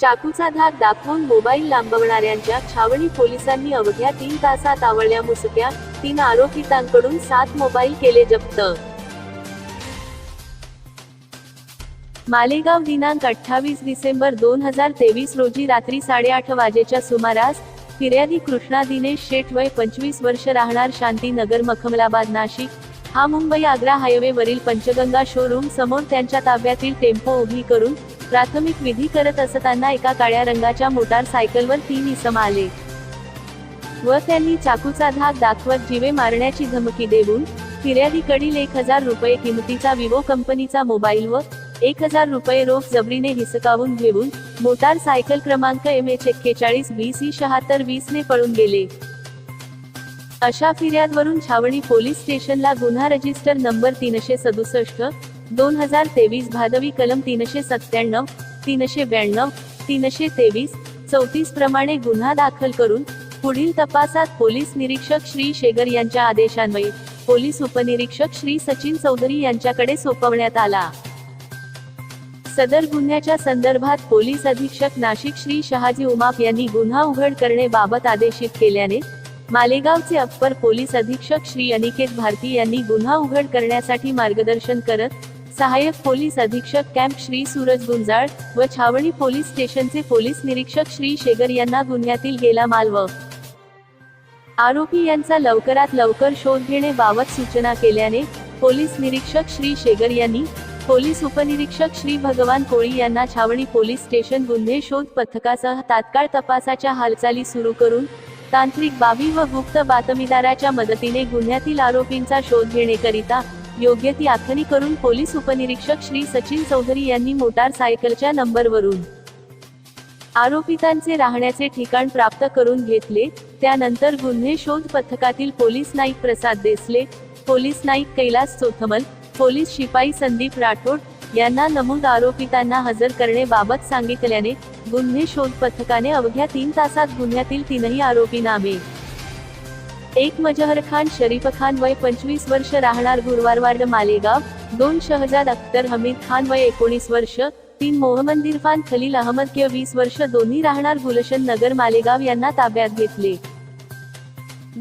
चाकूचा धाक दाखवून मोबाईल लांबवणाऱ्यांच्या छावणी पोलिसांनी अवघ्या तीन तासात आवळल्या मुसक्या तीन आरोपितांकडून सात मोबाईल केले जप्त. मालेगाव दिनांक अठ्ठावीस डिसेंबर दोन हजार तेवीस रोजी रात्री साडेआठ वाजेच्या सुमारास फिर्यादी कृष्णा दिनेश शेठ वय पंचवीस वर्ष राहणार शांतीनगर मखमलाबाद नाशिक. हा मुंबई आग्रा हायवे वरील पंचगंगा शोरूम समोर त्यांच्या ताब्यातील टेम्पो उभी करून प्राथमिक विधी करत असताना एका काळ्या रंगाच्या मोटार सायकलवर तीन इसम आले. व त्यांनी चाकूचा धाक दाखवत जीवे मारण्याची धमकी देऊन फिर्यादीकडील एक हजार रुपये किमतीचा विवो कंपनीचा मोबाईल व एक हजार रुपये रोख जबरीने हिसकावून घेऊन मोटार सायकल क्रमांक एम एच एक्केचाळीस बी सी शहात्तर वीस ने पळून गेले. अशा फिर्यादवरून छावणी पोलीस स्टेशनला गुन्हा रजिस्टर नंबर तीनशे सदुसष्ट दोन हजार तेवीस भादवी कलम तीनशे सत्त्याण्णव तीनशे ब्याण्णव तीनशे तेवीस चौतीस प्रमाणे गुन्हा दाखल करून पुढील तपासात पोलीस निरीक्षक श्री शेगर यांच्या आदेशान्वये पोलीस उपनिरीक्षक श्री सचिन चौधरी यांच्याकडे सोपवण्यात आला. सदर गुन्ह्याच्या संदर्भात पोलीस अधीक्षक नाशिक श्री शहाजी उमाप यांनी गुन्हा उघड करण्याबाबत आदेशित केल्याने मालेगावचे अप्पर पोलीस अधीक्षक श्री अनिकेत भारती यांनी गुन्हा उघड करण्यासाठी मार्गदर्शन करत सहाय्यक पोलीस अधीक्षक कॅम्प श्री सूरज गुंजाळ व छावणी पोलीस स्टेशनचे पोलीस निरीक्षक श्री शेगर यांना गुन्ह्यातील गेला माल व आरोपी यांचा लवकरात लवकर शोध घेण्याबाबत सूचना केल्याने पोलीस निरीक्षक श्री शेगर यांनी पोलीस उपनिरीक्षक श्री भगवान कोळी यांना छावणी पोलीस स्टेशन गुन्हे शोध पथकासह तात्काळ तपासाच्या हालचाली सुरू करून तांत्रिक बाबी व गुप्त बातमीदाराच्या मदतीने गुन्ह्यातील आरोपींचा शोध घेण्याकरिता योग्य ती आखणी करून पोलीस उपनिरीक्षक श्री सचिन चौधरी यांनी मोटार सायकलच्या नंबरवरून आरोपितांचे राहण्याचे ठिकाण प्राप्त करून घेतले. त्यानंतर गुन्हे शोध पथकातील police Naik Prasad Desale police Naik Kailas Chothmal police शिपाई संदीप राठोड यांना नमूद आरोपितांना हजर करण्याबाबत सांगितल्याने गुन्हे शोध पथकाने अवघ्या तीन तासात गुन्ह्यातील तीनही आरोपी नामे एक मजहर खान शरीफ खान वय पंचवीस वर्ष राहणार गुरुवारवाड मालेगाव. दोन शहजाद अख्तर हमीद खान वय एकोणीस वर्ष. तीन मोहम्मद इरफान खलील अहमद के वीस वर्ष. दोन्ही राहणार गुलशन नगर मालेगाव यांना ताब्यात घेतले.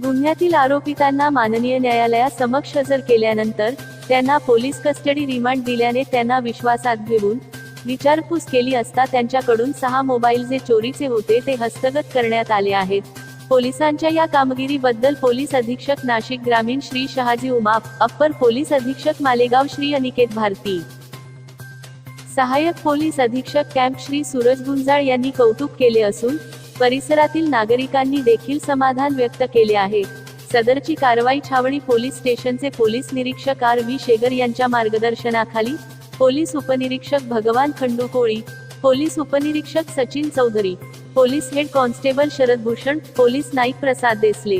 गुन्ह्यातील आरोपितांना माननीय न्यायालयात समक्ष हजर केल्यानंतर त्यांना पोलीस कस्टडी रिमांड दिल्याने त्यांना विश्वासात घेऊन विचारपूस केली असता त्यांच्याकडून सहा मोबाईल जे चोरीचे होते ते हस्तगत करण्यात आले आहेत. पोलिसांच्या या कामगिरीबद्दल पोलीस अधीक्षक नाशिक ग्रामीण श्री शहाजी उमाप अप्पर पोलीस अधीक्षक मालेगाव श्री अनिकेत भारती. सहाय्यक पोलीस अधीक्षक कॅम्प श्री सूरज गुंजाळ यांनी कौतुक केले असून परिसरातील नागरिकांनी देखील समाधान व्यक्त केले आहे. सदरची कारवाई छावणी पोलीस स्टेशनचे पोलीस निरीक्षक आर व्ही शेगर यांच्या मार्गदर्शनाखाली पोलीस उपनिरीक्षक भगवान खंडू कोळी पोलीस उपनिरीक्षक Sachin Chaudhari police head constable Sharad Bhushan police Naik Prasad Desale.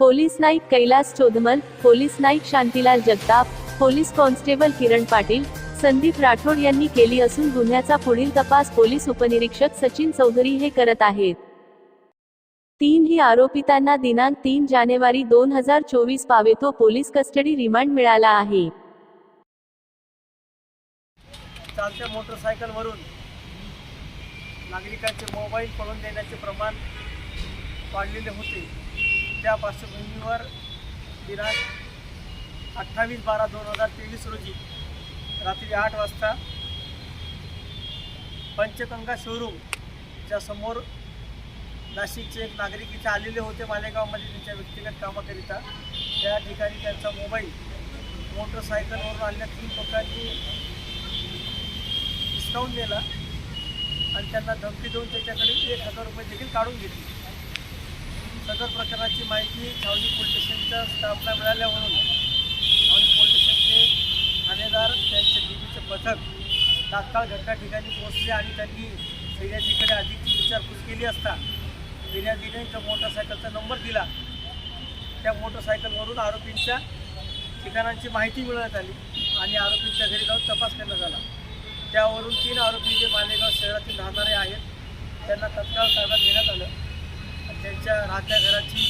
Police Naik Kailas Chodmal police Naik Shantilal Jagtap police constable Kiran Patil Sandeep Rathod यांनी केली असून गुन्ह्याचा पुढील तपास पोलीस उपनिरीक्षक सचिन चौधरी हे करत आहेत. तीनही आरोपितांना दिनांक तीन जानेवारी दोन हजार चोवीस पावेतो पोलीस कस्टडी रिमांड मिळाला आहे. चालत्या मोटरसायकलवरून नागरिकांचे मोबाईल पळून देण्याचे प्रमाण वाढलेले होते. त्या पार्श्वभूमीवर दिनांक अठ्ठावीस बारा दोन हजार तेवीस रोजी रात्री आठ वाजता पंचगंगा शोरूमच्या समोर नाशिकचे एक नागरिक इथे आलेले होते. मालेगावमध्ये त्यांच्या व्यक्तिगत कामाकरिता. त्या ठिकाणी त्यांचा मोबाईल मोटरसायकलवरून आणल्या. तीन लोकांनी हिसकावून दिला आणि त्यांना धमकी देऊन त्याच्याकडे एक हजार रुपये देखील काढून घेतले. सदर प्रकरणाची माहिती छावणी पोलीस स्टेशनच्या स्टाफला मिळाल्यावरून छावणी पोलीस स्टेशनचे ठाणेदार त्यांचे डीबीचे पथक तात्काळ घटना ठिकाणी पोहोचले आणि त्यांनी फिर्यादीकडे अधिकची विचारपूस केली असता फिर्यादीने त्या मोटरसायकलचा नंबर दिला. त्या मोटरसायकलवरून आरोपींच्या ठिकाणांची माहिती मिळवण्यात आली आणि आरोपींच्या घरी जाऊन तपास करण्यात आला. त्यावरून तीन आरोपी जे मालेगाव शहरातील राहणारे आहेत त्यांना तत्काळ ताब्यात घेण्यात आलं. त्यांच्या राहत्या घराची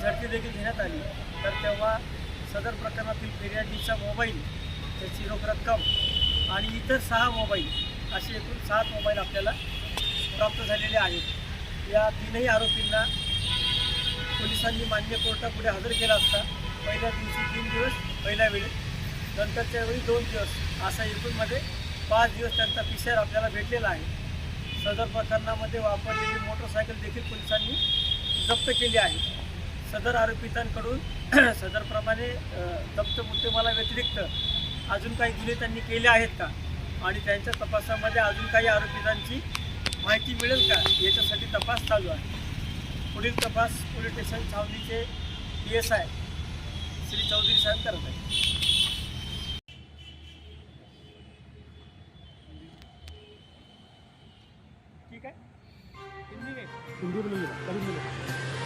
झडती देखील घेण्यात आली. तर तेव्हा सदर प्रकरणातील फिर्यादीचा मोबाईल त्याची रोख रक्कम आणि इतर सहा मोबाईल असे एकूण सात मोबाईल आपल्याला प्राप्त झालेले आहेत. या तीनही आरोपींना पोलिसांनी मान्य कोर्टापुढे हजर केला असता पहिल्या दिवशी तीन दिवस पहिल्या वेळी नंतरच्या वेळी दोन दिवस असा एकूणमध्ये पाच दिवस त्यांचा पी आपल्याला भेटलेला आहे. सदर प्रकरणामध्ये वापरलेली मोटरसायकल देखील पोलिसांनी जप्त केली आहे. सदर आरोपितांकडून सदरप्रमाणे जप्त मुद्देमाला व्यतिरिक्त अजून काही गुन्हे त्यांनी केले आहेत का? आणि त्यांच्या तपासामध्ये अजून काही आरोपितांची माहिती मिळेल का? याच्यासाठी तपास चालू आहे. पुढील तपास police station छावणीचे P S I Shri Chaudhari साहेब करत आहेत ठीक आहे? हिंदी में हिंदी में नहीं मिला तभी